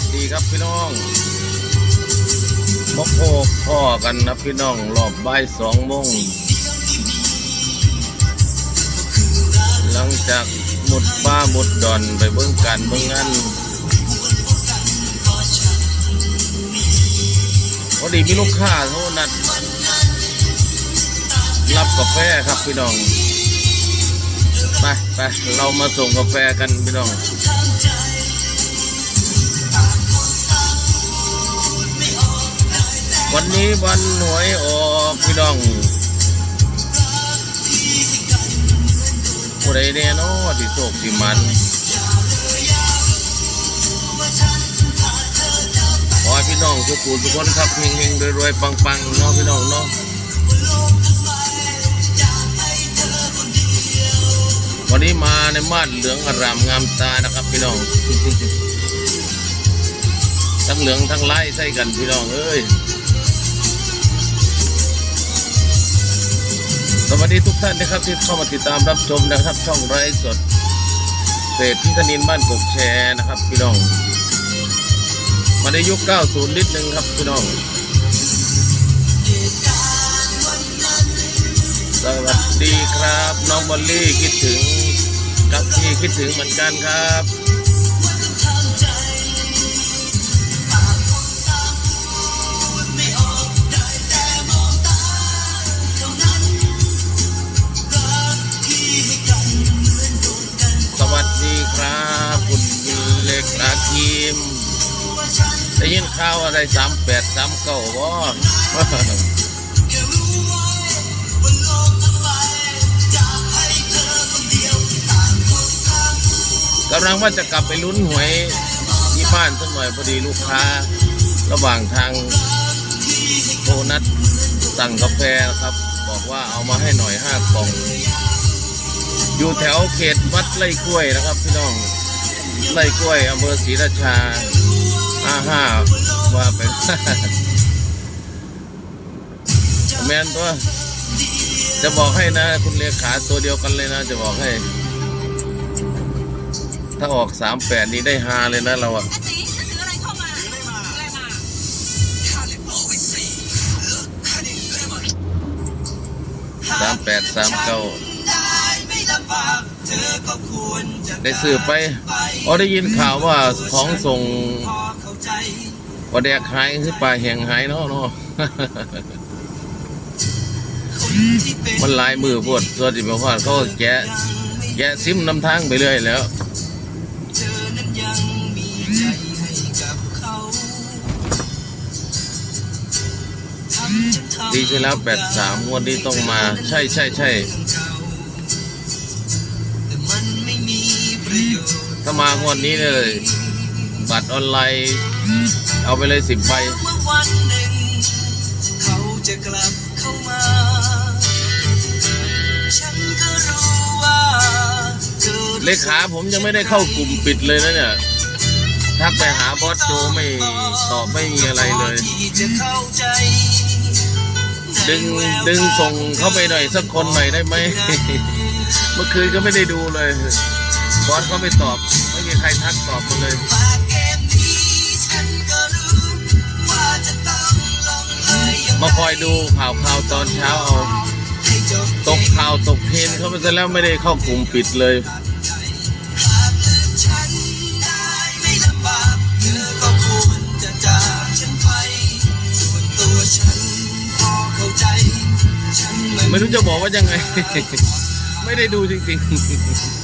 ดัดสวัสดีครับพี่น้องพบโพกพ่อกันนะพี่น้องรอบบ่ายสองโมงหลังจากหมดป้าหมดดอนไปเบิ่งการเบิ่งงานพอดีมีลูกค้าโทรนัด รับกาแฟครับพี่น้องไปไปเรามาส่งกาแฟกันพี่น้อง วันนี้วันหวยออกพี่น้องผู้ใดแน่เนอที่โชคที่มันขอพี่น้องทุกผู้ทุกคนครับเฮงๆรวยๆปังๆเนาะพี่น้องเนาะวันนี้มาในมาดเหลืองอารามงามตานะครับพี่น้อง ทั้งเหลืองทั้งไล่ใส่กันพี่น้องเอ้ย สวัสดีทุกท่านนะครับที่เข้ามาติดตามรับชมนะครับ ช่องไร้สดเพจพิธนินบ้านกกแชร์นะครับพี่น้อง มาในยุค 90 นิดนึงครับพี่น้องสวัสดีครับ น้องบอลลี่คิดถึงกับพี่คิดถึงเหมือนกันครับ ครับ คุณเล็กอาทีมได้ยินข่าวอะไรสามแปดสามเก้าวะกำลังว่าจะกลับไปลุ้นหวยที่บ้านสักหน่อยพอดีลูกค้า ระหว่างทางโทรนัดสั่งกาแฟครับ บอกว่าเอามาให้หน่อยห้ากล่อง อยู่แถวเขต วัดไร่กล้วยนะครับพี่น้องไร่กล้วยอำเภอศรีราชาห้าห้าว่าไปแมนตัวจะบอกให้นะ คุณเลขาตัวเดียวกันเลยนะ จะบอกให้ ถ้าออกสามแปดนี้ได้ฮาเลยนะเราอะสามแปดสามเก้า ได้ซื้อไปอ๋อได้ยินข่าวว่าของส่งปลาแดกหายคือปลาแหงหายเนาะเนาะมันหลายมือพวดส่วนที่มาพอดเขาก็แกะแกะซิมนำทางไปเรื่อยแหล้วดีใช่แล้วแปดสามวันนี้ต้องมา ใช่ใช่ใช่ ถ้ามางวดนี้เลย บัตรออนไลน์ เอาไปเลยสิบใบวันหนึ่งเขาจะกลับเข้ามา ฉันก็รู้ว่าเกิดเลขาผมยังไม่ได้เข้ากลุ่มปิดเลยนะเนี่ยทักไปหาบอสโจไม่ตอบไม่มีอะไรเลย ที่จะเข้าใจดึงดึงส่งเข้าไปหน่อยสักคนหน่อยได้ไหม เมื่อคืนก็ไม่ได้ดูเลย บอสก็ไม่ตอบ ไม่มีใครทักตอบมาเลยมาคอยดูข่าวข่าวตอนเช้าเอาตกข่าวตกเพนเขาไปซะแล้วไม่ได้เข้ากลุ่มปิดเลยไม่รู้จะบอกว่ายังไง ไม่ได้ดูจริงๆ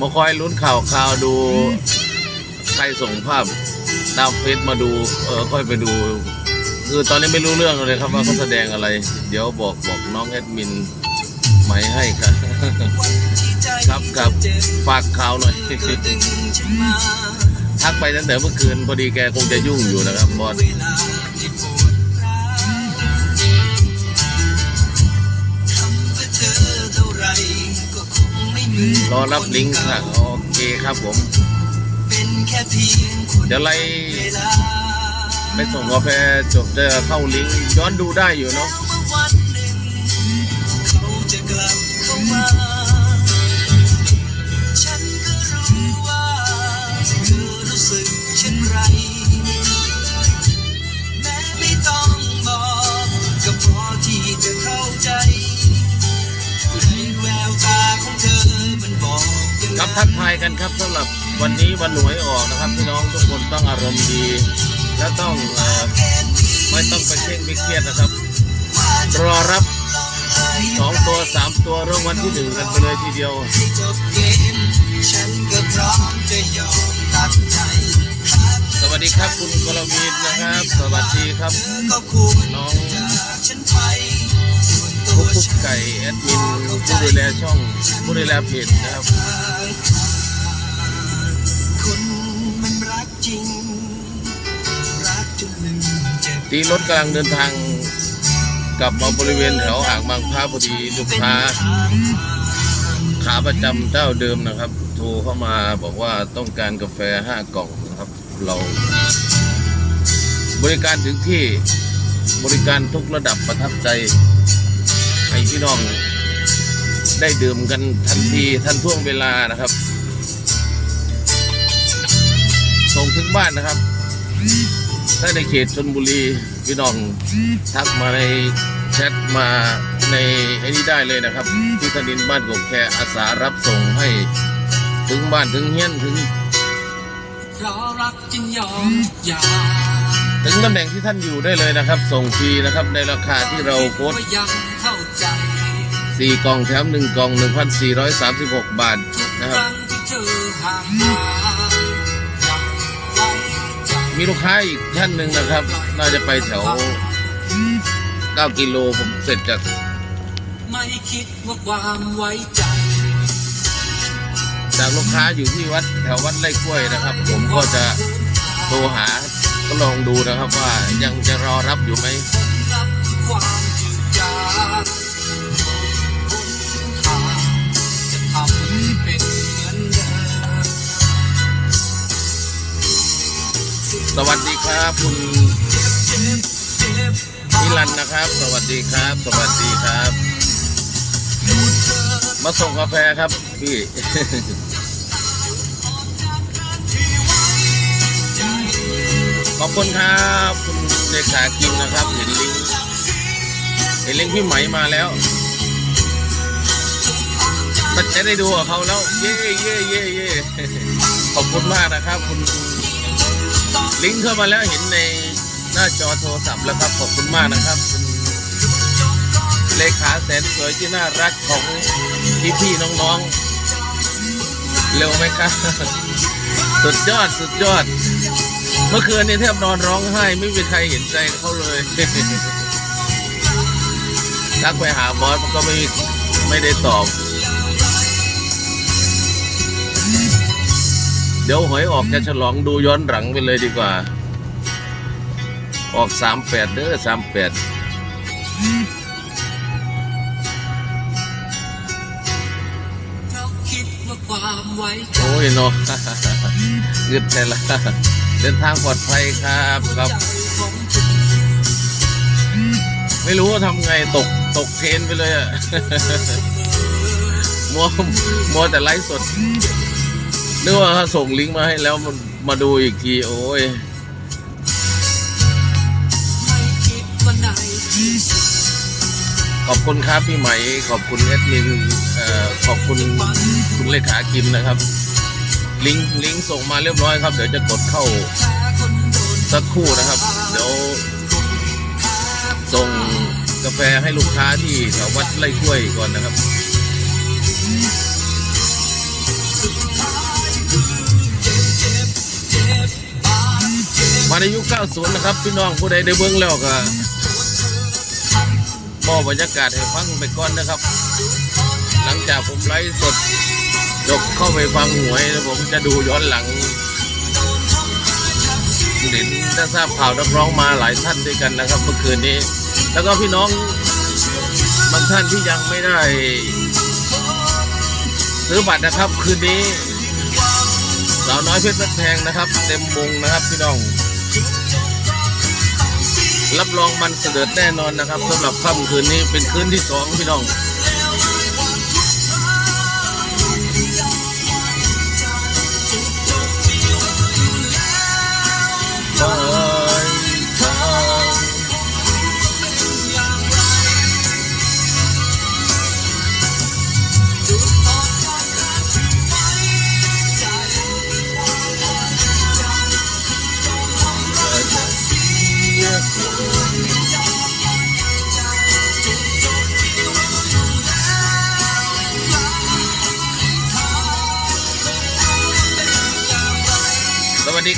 มาคอยลุ้นข่าวข่าวดู ใครส่งภาพตามเฟซมาดู เออค่อยไปดู คือตอนนี้ไม่รู้เรื่องเลยครับว่าเขาแสดงอะไร เดี๋ยวบอกบอกน้องแอดมินหมายให้ครับครับครับฝากข่าวหน่อยทักไปตั้งแต่เมื่อคืนพอดีแกคงจะยุ่งอยู่นะครับบอส อรอรับลิงก์ค่ะโอเคครับผม เดี๋ยวไล่ไปส่งกาแฟจบจะเข้าลิงก์ย้อนดูได้อยู่เนาะ ทักทายกันครับสำหรับวันนี้วันหวยออกนะครับพี่น้องทุกคนต้องอารมณ์ดี และต้องอไม่ต้องไปเคร่งไปเครียดนะครับ รอรับสองตัวสามตัวรางวัลที่หนึ่งกันไปเลยทีเดียวสวัสดีครับคุณกรวินนะครับ สวัสดีครับเธอก็ควรน้อง กุ๊กคุกไก่แอดมินผู้ดูแลช่องผู้ดูแลเพจนะครับตีรถกำลังเดินทางกลับมาบริเวณแถวอ่างบางพร้าพอดีลูกค้าขาประจำเจ้าเดิมนะครับ โทรเข้ามาบอกว่าต้องการกาแฟห้ากล่องนะครับ เราบริการถึงที่บริการทุกระดับประทับใจ ให้พี่น้องได้ดื่มกันทันทีทันท่วงเวลานะครับ ส่งถึงบ้านนะครับ ถ้าในเขตชนบุรีพี่น้องทักมาในแชทมาในไอ้นี้ได้เลยนะครับที่ธนินบ้านกบแคอาสารับส่งให้ถึงบ้านถึงเฮียนถึงเพราะรักจึงยอมยา ถึงตำแหน่งที่ท่านอยู่ได้เลยนะครับ ส่งฟรีนะครับในราคาที่เราโพสต์สี่กล่องแถมหนึ่งกล่องหนึ่งพันสี่ร้อยสามสิบหกบาทนะครับมีลูกค้าอีกท่านหนึ่งนะครับ น่าจะไปแถวเก้ากิโลผมเสร็จจากไม่คิดว่าความไว้ใจจากลูกค้าอยู่ที่วัดแถววัดไร่กล้วยนะครับ ผมก็จะโทรหา ก็ลองดูนะครับว่ายังจะรอรับอยู่ไหมสวัสดีครับคุณนิรันนะครับ สวัสดีครับ สวัสดีครับ มาส่งกาแฟครับพี่ อบคุณครับคุณเลขากินนะครับเห็นลิงก์เห็นลิงก์พี่ไหมมาแล้วมันจะได้ดูกับเขาแล้ว เย่เย่เย่เย่ขอบคุณมากนะครับ คุณ ลิงก์เข้ามาแล้วเห็นในหน้าจอโทรศัพท์แล้วครับ ขอบคุณมากนะครับคุณเลขาแสนสวยที่น่ารักของพี่ๆน้องๆ เร็วไหมครับ สุดยอดสุดยอด มื่อคืนนี้แทบนอนร้องไห้ ไม่มีใครเห็นใจเขาเลยทักไปหาบอสมันก็ไม่ไม่ได้ตอบ เดี๋ยวหวยออกจะฉลองดูย้อนหลังไปเลยดีกว่า ออกสามแปดเด้อสามแปดเพราะคิดว่าความไว้ใจโอ้ยเนาะเงินแต่ละ เดินทางปลอดภัยครับครับ ไม่รู้ว่าทำไงตกตกเทรนไปเลยอะมัวมัวแต่ไลฟ์สดนึกว่าส่งลิงก์มาให้แล้วมันมาดูอีกที โอ้ยขอบคุณครับพี่ไหม่ ขอบคุณแอดมินเอ่อขอบคุณคุณเลขาคิมนะครับ ลิงก์ลิงก์ส่งมาเรียบร้อยครับ เดี๋ยวจะกดเข้าสักครู่นะครับ เดี๋ยวส่งกาแฟให้ลูกค้าที่แถววัดไร่กล้วยก่อนนะครับมาในยุค 90 นะครับ พี่น้องผู้ใดได้เบิ้งแล้วก็มอบบรรยากาศให้ฟังไปก่อนนะครับ หลังจากผมไลฟ์สด จบเข้าไปฟังหวยแล้วผมจะดูย้อนหลังเห็นได้ทราบข่าวนักร้องมาหลายท่านด้วยกันนะครับ เมื่อคืนนี้ แล้วก็พี่น้องบางท่านที่ยังไม่ได้ ซื้อบัตรนะครับ คืนนี้สาวน้อยเพชรแพงนะครับ เต็มวงนะครับพี่น้อง รับรองมันเสด็จแน่นอนนะครับสำหรับค่ำคืนนี้เป็นคืนที่สองพี่น้อง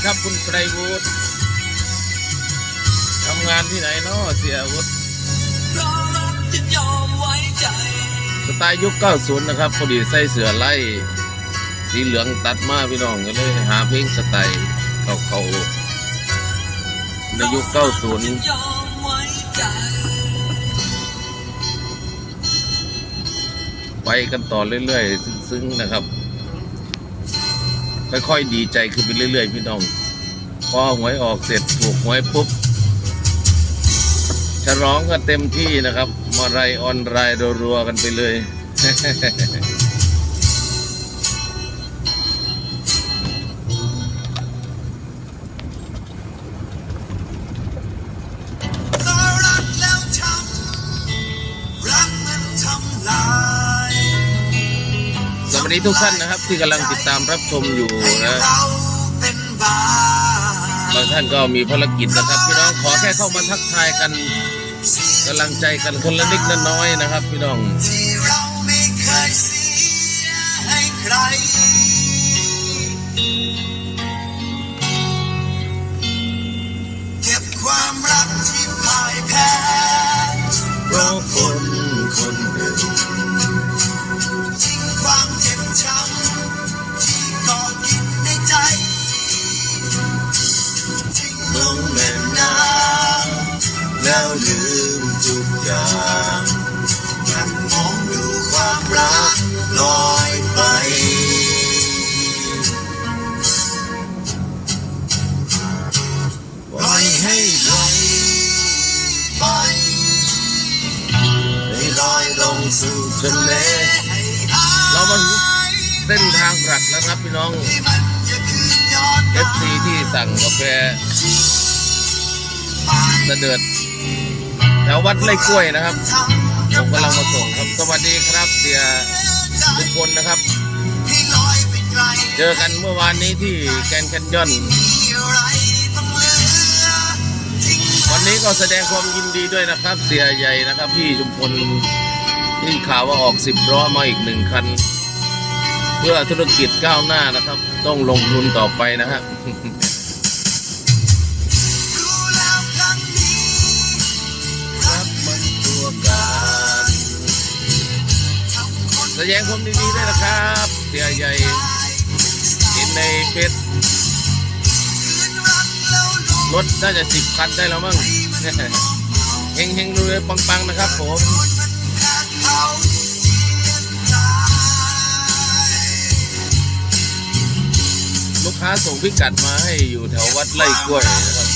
ครับคุณไกรวุฒิทำงานที่ไหนเนาะเสียวุฒิเพราะรักจะยอมไว้ใจสไตล์ยุค 90 นะครับพอดีใส่เสื้อไล่ สีเหลืองตัดมาพี่น้องก็เลยหาเพลงสไตล์เขาๆในยุค 90ยอมไว้ใจไปกันต่อเรื่อยๆ ซึ้งๆ นะครับ ค่อยๆดีใจขึ้นไปเรื่อยๆพี่น้อง พอหวยออกเสร็จถูกหวยปุ๊บฉลองกันเต็มที่นะครับ มาไรออนไรรัวๆกันไปเลย ทุกท่านนะครับ ที่กำลังติดตามรับชมอยู่นะบางท่านก็มีภารกิจนะครับ พี่น้องขอแค่เข้ามาทักทายกันกำลังใจกันคนละนิดละน้อยนะครับ พี่น้อง มาถึงเส้นทางหลักแล้วครับพี่น้องให้มันอย่าคืนย้อนมา FC ที่สั่งกาแฟไปเด็จแถววัดไร่กล้วยนะครับผมกำลังมาส่งครับสวัสดีครับเสียทุกคนนะครับ เจอกันเมื่อวานนี้ที่แกนแคนยอนวันนี้ก็แสดงความยินดีด้วยนะครับ เสียใหญ่นะครับ พี่ชุมพล ที่ข่าวว่าออกสิบล้อมาอีกหนึ่งคัน เพื่อธุรกิจก้าวหน้านะครับ ต้องลงทุนต่อไปนะฮะแสดงความยินดีด้วยนะครับเสียใหญ่เห็นในเฟซคืนรักแล้วลงรถน่าจะสิบคันได้แล้วมั้งเฮงเฮงๆรวยปังๆ นะครับผม ค้าส่งพิกัดมาให้อยู่แถววัดไร่กล้วยนะครับ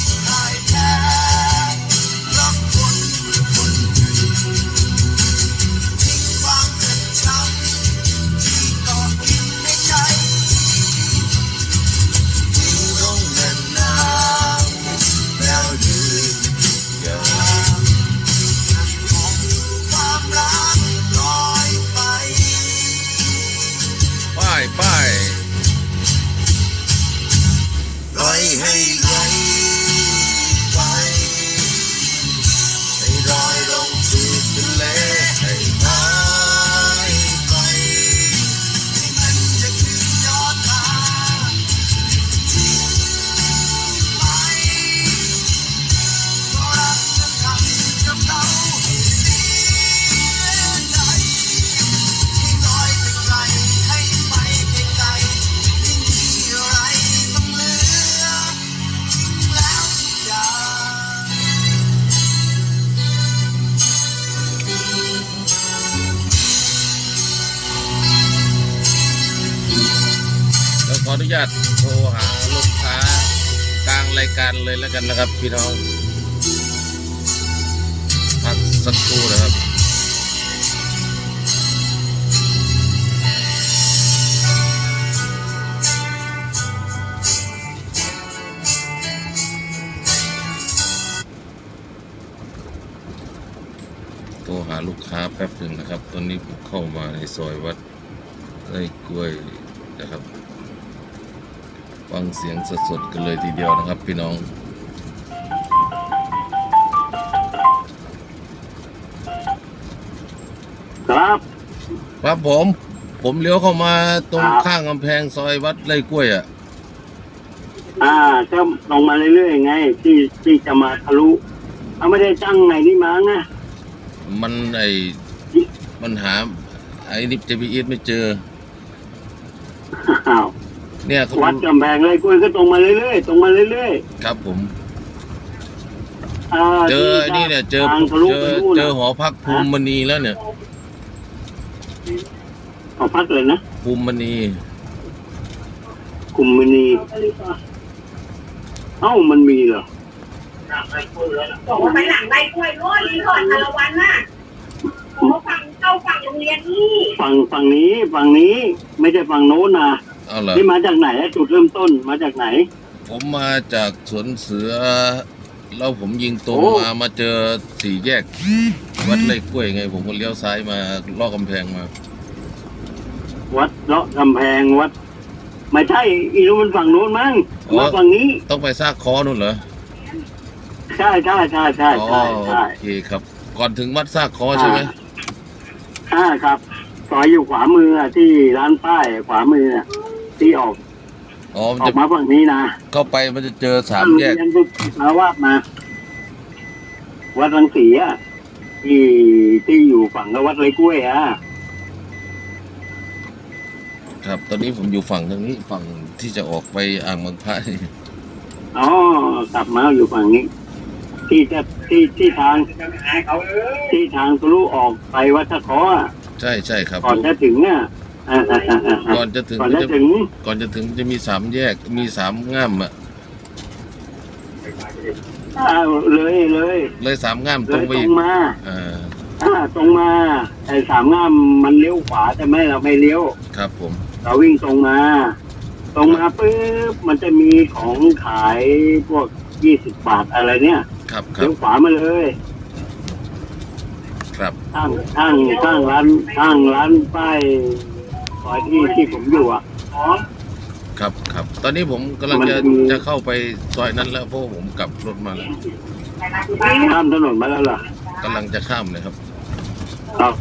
นุญาตโทรหาลูกค้ากลางรายการเลยแล้วกันนะครับ พี่น้องพักสักครู่นะครับโทรหาลูกค้าแป๊บหนึ่งนะครับ ตอนนี้ผมเข้ามาในซอยวัดไร่กล้วยนะครับ ฟังเสียงสดๆกันเลยทีเดียวนะครับพี่น้องครับ ครับผม ผมเลี้ยวเข้ามาตรงข้างกำแพงซอยวัดไร่กล้วยอะ อ่าก็ลงมาเรื่อยๆไง ที่ที่จะมาทะลุเอาไม่ได้ตั้งไหนนี่มั้งนะมันไอมันหาไอ้นิป GPS ไม่เจออ้าว เนี่ยเขาวัดกำแพงเลยกล้วยก็ตรงมาเรื่อยๆตรงมาเรื่อยครับผมๆอ่าเจอที่ไอ้นี่เนี่ยเจอทางทะลุเจอไปนู่นเจอน่ะหอพักภูมิมณีแล้วเนี่ย ขอพักเลยนะภูมิมณีกลุ่มมินีเอ้ามันมีเหรอบอกว่าไปหลังใบกล้วยโน้นรีสอร์ทคารวันน่ะโอ้ฝั่งเข้าฝั่งโรงเรียนนี่ฝั่งฝั่งนี้ฝั่งนี้ไม่ใช่ฝั่งโน้นนะ เอาเหรอที่มาจากไหนอะจุดเริ่มต้นมาจากไหน ผมมาจากสวนเสือ แล้วผมยิงตรงโอ้ มามาเจอสี่แยก วัดไร่กล้วยไง ผมก็เลี้ยวซ้ายมาลอกกำแพงมา วัดเลาะกำแพงวัด ไม่ใช่อีนู้นมันฝั่งโน้นมั้งอ๋อ มาฝั่งนี้ต้องไปซากคอนู่นเหรอใช่ใช่ใช่ใช่อ๋อใช่ใช่โอเคครับ ก่อนถึงวัดซากคอใช่ไหมอ่าครับซอยอยู่ขวามืออะที่ร้านป้ายขวามืออะ ที่ออกอ๋อมันออจะกมาฝั่งนี้นะเข้าไปมันจะเจอสามแยกเรียนมาวาดมา วัดรังสีอะที่ที่อยู่ฝั่งกับวัดไรกล้วยอะครับ ตอนนี้ผมอยู่ฝั่งทางนี้ฝั่งที่จะออกไปอ่างบางพระนี่อ๋อกลับมาอยู่ฝั่งนี้ ที่จะที่ที่ทางที่ทางทะลุออกไปวัดตะเคออะ ใช่ใช่ครับก่อนจะถึงอะ อ่าอ่าอ่าอ่าก่อนจะถึงก่อนมันจะจะถึงก่อนจะถึงจะมีสามแยกมีสามง่ามอะอ่าเลยเลยเลยสามง่ามเลตรงยไปตรอีงกมาอ่าอ่าตรงมาไอ้สามงามมันเลี้ยวขวาแต่ไม่เราไม่เลี้ยว ครับผม เราวิ่งตรงมา ตรงมาปุ๊บมันจะมีของขายพวกยี่สิบบาทอะไรเนี่ยครับครัเลี้บยวขวามาเลยครับข้างข้างข้างร้านข้างร้านป้าย ซอยที่ที่ผมอยู่อะครับครับ ตอนนี้ผมกำลังจะมันมีจะเข้าไปซอยนั้นแล้วเพราะผมกลับรถมาแล้วข้ามถนนมาแล้วเหรอกำลังจะข้ามเลยครับ ครับ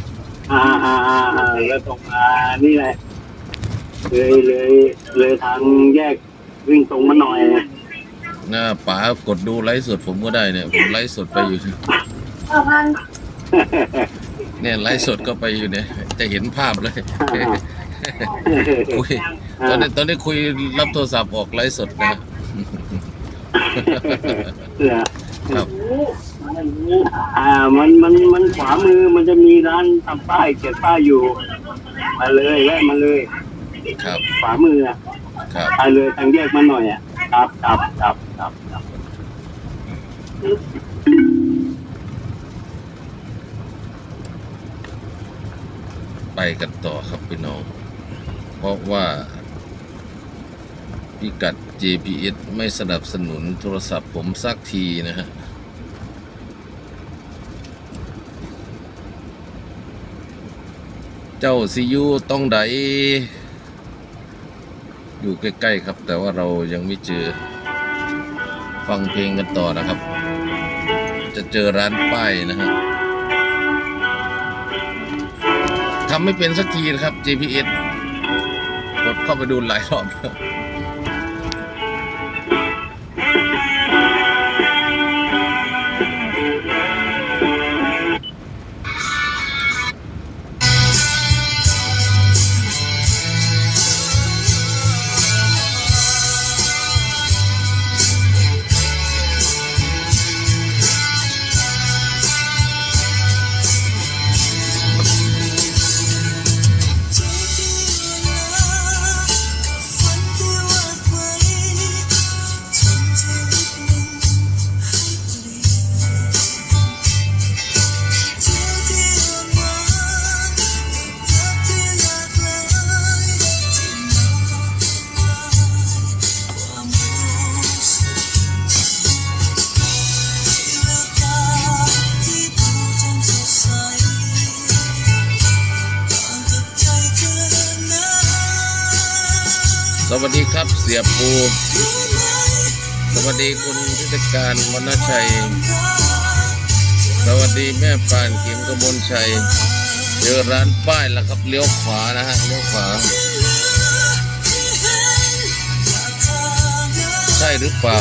อ่าอ่าอ่าอ่าแล้วตรงมานี่แหละ เลยเลยเลยทางแยกวิ่งตรงมาหน่อยหน้าป๋ากดดูไลฟ์สดผมก็ได้เนี่ยผมไลฟ์สดไปอยู่ เนี่ยไลฟ์สดก็ไปอยู่เนี่ยจะเห็นภาพเลย คุยตอนนี้ตอนนี้คุยรับโทรศัพท์ออกไลฟ์สดนะเหรอครับอ่า มัน มัน มันขวามือ มันจะมีร้านทำป้ายเขียนป้ายอยู่ มาเลยแวะมาเลย ครับ ขวามืออะครับไปเลยทางแยกมาหน่อยอะ ครับครับครับครับครับไปกันต่อครับพี่น้อง เพราะว่า พิกัด GPS ไม่สนับสนุนโทรศัพท์ผมสักทีนะฮะเจ้าซียูต้องไดอยู่ใกล้ ๆ ครับ แต่ว่าเรายังไม่เจอ ฟังเพลงกันต่อนะครับ จะเจอร้านป้ายนะฮะทำไม่เป็นสักทีนะครับ GPS เข้าไปดูหลายรอบ สวัสดีครับเสียปู สวัสดีคุณพิธการมณชัย สวัสดีแม่ปานกิมกบลชัย เจอร้านป้ายแล้วครับเลี้ยวขวานะฮะเลี้ยวขวา ใช่หรือเปล่า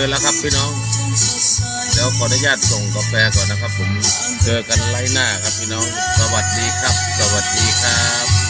ินแล้วครับพี่น้องเดี๋ยวขออนุญาตส่งกาแฟก่อนนะครับ ผมเจอกันไล่หน้าครับพี่น้อง สวัสดีครับ สวัสดีครับ